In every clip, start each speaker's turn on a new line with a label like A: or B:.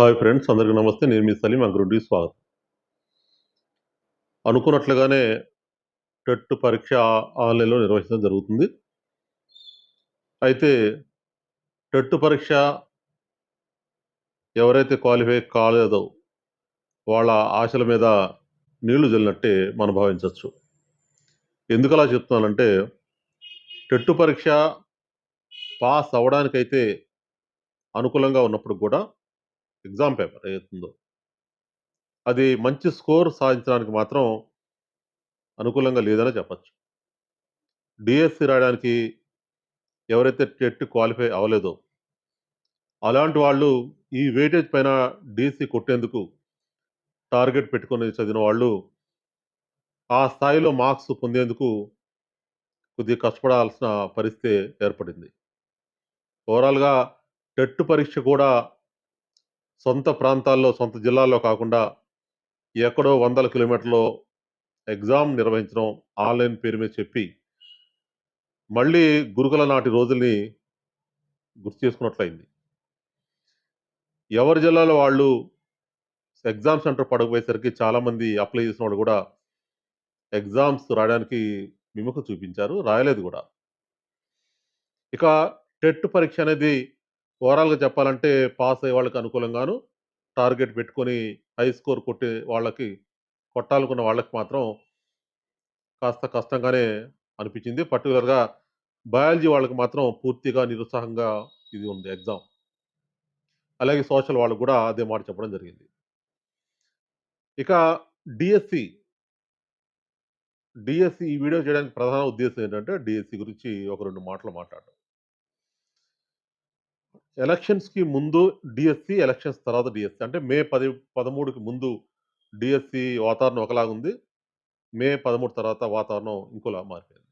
A: Hi friends అందరికీ నమస్తే. నేను మీ సలీం అగ్రుడి స్వాగతం. అనుకున్నట్లుగానే టెట్ పరీక్ష ఆన్లైన్లో నిర్వహించడం జరుగుతుంది. అయితే టెట్ పరీక్ష ఎవరైతే క్వాలిఫై కాలేదో వాళ్ళ ఆశల మీద నీళ్ళు జల్లినట్టే మనం భావించవచ్చు. ఎందుకు అలా చెప్తున్నానంటే టెట్ పరీక్ష పాస్ అవ్వడానికైతే అనుకూలంగా ఉన్నప్పుడు కూడా ఎగ్జామ్ పేపర్ ఏదైతుందో అది మంచి స్కోర్ సాధించడానికి మాత్రం అనుకూలంగా లేదనే చెప్పచ్చు. డిఎస్సి రాయడానికి ఎవరైతే టెట్ క్వాలిఫై అవ్వలేదో అలాంటి వాళ్ళు ఈ వెయిటేజ్ పైన డిఎస్సి కొట్టేందుకు టార్గెట్ పెట్టుకొని చదివిన వాళ్ళు ఆ స్థాయిలో మార్క్స్ పొందేందుకు కొద్దిగా కష్టపడాల్సిన పరిస్థితి ఏర్పడింది. ఓవరాల్గా టెట్ పరీక్ష కూడా సొంత ప్రాంతాల్లో సొంత జిల్లాల్లో కాకుండా ఎక్కడో వందల కిలోమీటర్లో ఎగ్జామ్ నిర్వహించడం ఆన్లైన్ పేరు మీద చెప్పి మళ్ళీ గురుకుల నాటి రోజుల్ని గుర్తు చేసుకున్నట్లయింది. ఎవరి జిల్లాలో వాళ్ళు ఎగ్జామ్ సెంటర్ పడకపోయేసరికి చాలామంది అప్లై చేసిన వాళ్ళు కూడా ఎగ్జామ్స్ రాయడానికి విముఖ చూపించారు రాయలేదు కూడా. ఇక టెట్ పరీక్ష అనేది ఓవరాల్గా చెప్పాలంటే పాస్ అయ్యే వాళ్ళకి అనుకూలంగాను టార్గెట్ పెట్టుకొని హై స్కోర్ కొట్టే వాళ్ళకి కొట్టాలనుకున్న వాళ్ళకి మాత్రం కాస్త కష్టంగానే అనిపించింది. పర్టికులర్గా బయాలజీ వాళ్ళకి మాత్రం పూర్తిగా నిరుత్సాహంగా ఇది ఉంది ఎగ్జామ్. అలాగే సోషల్ వాళ్ళకు కూడా అదే మాట చెప్పడం జరిగింది. ఇక డిఎస్సి. డిఎస్సి ఈ వీడియో చేయడానికి ప్రధాన ఉద్దేశం ఏంటంటే డిఎస్సి గురించి ఒక రెండు మాటలు మాట్లాడడం. ఎలక్షన్స్కి ముందు డిఎస్సి ఎలక్షన్స్ తర్వాత డిఎస్సి. అంటే మే పది పదమూడుకి ముందు డిఎస్సి వాతావరణం ఒకలాగా ఉంది. మే పదమూడు తర్వాత వాతావరణం ఇంకోలా మారిపోయింది.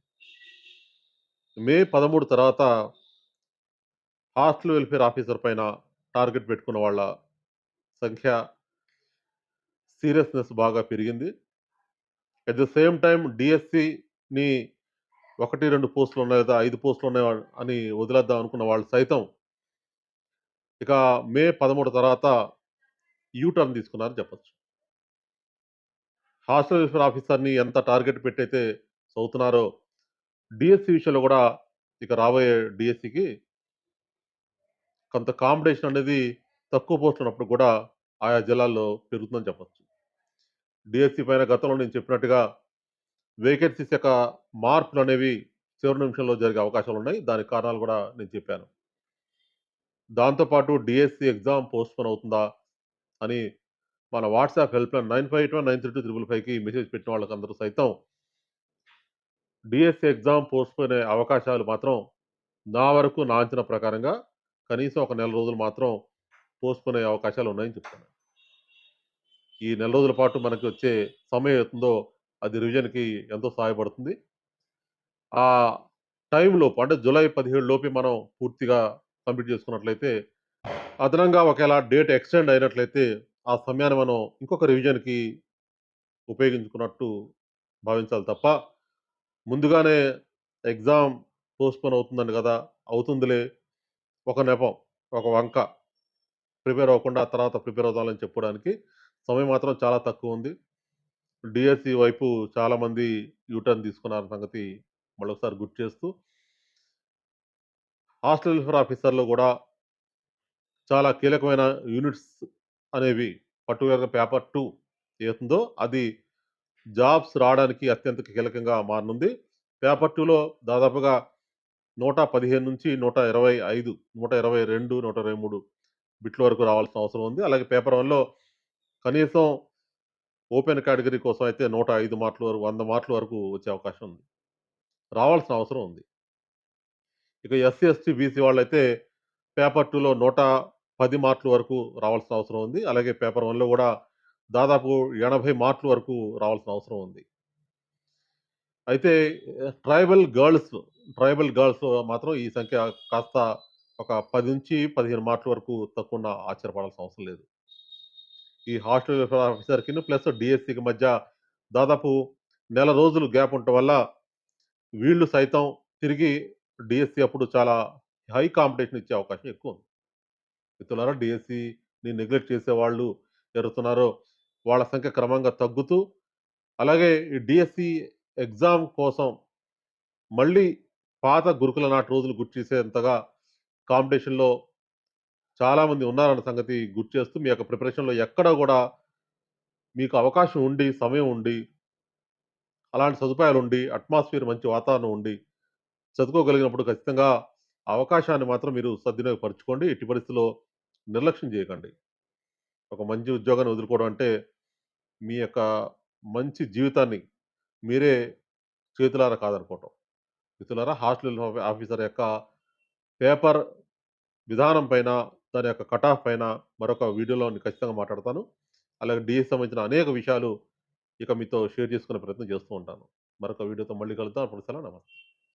A: మే పదమూడు తర్వాత హాస్టల్ వెల్ఫేర్ ఆఫీసర్ పైన టార్గెట్ పెట్టుకున్న వాళ్ళ సంఖ్య సీరియస్నెస్ బాగా పెరిగింది. అట్ ద సేమ్ టైం డిఎస్సిని ఒకటి రెండు పోస్టులు ఉన్నాయి లేదా ఐదు పోస్టులు ఉన్నాయి అని వదిలేద్దాం అనుకున్న వాళ్ళు సైతం ఇక మే పదమూడు తర్వాత యూ టర్న్ తీసుకున్నారని చెప్పచ్చు. హాస్టల్ వెల్ఫేర్ ఆఫీసర్ని ఎంత టార్గెట్ పెట్టయితే చదువుతున్నారో డిఎస్సి విషయంలో కూడా ఇక రాబోయే డిఎస్సికి కొంత కాంపిటీషన్ అనేది తక్కువ పోస్ట్ ఉన్నప్పుడు కూడా ఆయా జిల్లాల్లో పెరుగుతుందని చెప్పచ్చు. డిఎస్సి పైన గతంలో నేను చెప్పినట్టుగా వేకెన్సీస్ యొక్క మార్పులు అనేవి చివరి నిమిషంలో జరిగే అవకాశాలు ఉన్నాయి. దాని కారణాలు కూడా నేను చెప్పాను. దాంతోపాటు డిఎస్సి ఎగ్జామ్ పోస్ట్పోన్ అవుతుందా అని మన WhatsApp help line nine five eight one nine three two triple ఫైవ్కి మెసేజ్ పెట్టిన వాళ్ళకందరూ సైతం డిఎస్సి ఎగ్జామ్ పోస్ట్పోన్ అయ్యే అవకాశాలు మాత్రం నా వరకు నా అంచనా ప్రకారంగా కనీసం ఒక నెల రోజులు మాత్రం పోస్ట్పోన్ అయ్యే అవకాశాలు ఉన్నాయని చెప్తాను ఈ నెల రోజుల పాటు మనకి వచ్చే సమయం అవుతుందో అది రివిజన్కి ఎంతో సహాయపడుతుంది. ఆ టైంలోపు అంటే జూలై పదిహేడు లోపే మనం పూర్తిగా కంప్లీట్ చేసుకున్నట్లయితే అదనంగా ఒకవేళ డేట్ ఎక్స్టెండ్ అయినట్లయితే ఆ సమయాన్ని మనం ఇంకొక రివిజన్కి ఉపయోగించుకున్నట్టు భావించాలి తప్ప ముందుగానే ఎగ్జామ్ పోస్ట్పోన్ అవుతుందండి కదా అవుతుందిలే ఒక నెపం ఒక వంక ప్రిపేర్ అవ్వకుండా తర్వాత ప్రిపేర్ అవుదామని చెప్పడానికి సమయం మాత్రం చాలా తక్కువ ఉంది. డిఎస్సి వైపు చాలామంది యూటర్న్ తీసుకున్నారు సంగతి మరొకసారి గుర్తు చేస్తూ హాస్టల్ వెల్ఫేర్ ఆఫీసర్లో కూడా చాలా కీలకమైన యూనిట్స్ అనేవి పర్టికులర్గా పేపర్ టూ ఏతుందో అది జాబ్స్ రావడానికి అత్యంత కీలకంగా మారనుంది. పేపర్ టూలో దాదాపుగా నూట పదిహేను నుంచి నూట ఇరవై ఐదు నూట ఇరవై రెండు నూట ఇరవై మూడు బిట్ల వరకు రావాల్సిన అవసరం ఉంది. అలాగే పేపర్ వన్లో కనీసం ఓపెన్ కేటగిరీ కోసం అయితే నూట ఐదు మార్కుల వరకు వంద మార్కుల వరకు వచ్చే అవకాశం ఉంది. రావాల్సిన అవసరం ఉంది. ఇక ఎస్సీ ఎస్టీ బీసీ వాళ్ళైతే పేపర్ టూలో నూట పది మార్కుల వరకు రావాల్సిన అవసరం ఉంది. అలాగే పేపర్ వన్లో కూడా దాదాపు ఎనభై మార్కుల వరకు రావాల్సిన అవసరం ఉంది. అయితే ట్రైబల్ గర్ల్స్ ట్రైబల్ గర్ల్స్ మాత్రం ఈ సంఖ్య కాస్త ఒక పది నుంచి పదిహేను మార్కుల వరకు తక్కువ ఆశ్చర్యపడాల్సిన అవసరం లేదు. ఈ హాస్టల్ వెల్ఫేర్ ఆఫీసర్కి ప్లస్ డిఎస్సికి మధ్య దాదాపు నెల రోజులు గ్యాప్ ఉండటం వల్ల వీళ్ళు సైతం తిరిగి డిఎస్సి అప్పుడు చాలా హై కాంపిటీషన్ ఇచ్చే అవకాశం ఎక్కువ ఉంది. మిత్రులారా డిఎస్సిని నెగ్లెక్ట్ చేసే వాళ్ళు జరుగుతున్నారో వాళ్ళ సంఖ్య క్రమంగా తగ్గుతూ అలాగే ఈ డిఎస్సి ఎగ్జామ్ కోసం మళ్ళీ పాత గురుకుల నాటి రోజులు గుర్తు చేసేంతగా కాంపిటీషన్‌లో చాలామంది ఉన్నారన్న సంగతి గుర్తు చేస్తూ మీ యొక్క ప్రిపరేషన్‌లో ఎక్కడ కూడా మీకు అవకాశం ఉండి, సమయం ఉండి అలాంటి సదుపాయాలు ఉండి అట్మాస్ఫియర్ మంచి వాతావరణం ఉండి, చదువుకోగలిగినప్పుడు ఖచ్చితంగా అవకాశాన్ని మాత్రం మీరు సద్వినియోగపరచుకోండి ఎట్టి పరిస్థితిలో నిర్లక్ష్యం చేయకండి. ఒక మంచి ఉద్యోగాన్ని వదులుకోవడం అంటే, మీ యొక్క మంచి జీవితాన్ని మీరే చేతులారా కాదనుకోవటం. చేతులారా హాస్టల్ ఆఫీసర్ యొక్క పేపర్ విధానం పైన, దాని యొక్క కట్ ఆఫ్ పైన మరొక వీడియోలో ఖచ్చితంగా మాట్లాడతాను. అలాగే డిఎస్ సంబంధించిన అనేక విషయాలు ఇక మీతో షేర్ చేసుకునే ప్రయత్నం చేస్తూ ఉంటాను. మరొక వీడియోతో మళ్ళీ కలుద్దాం. అప్పుడు సరే నమస్తే.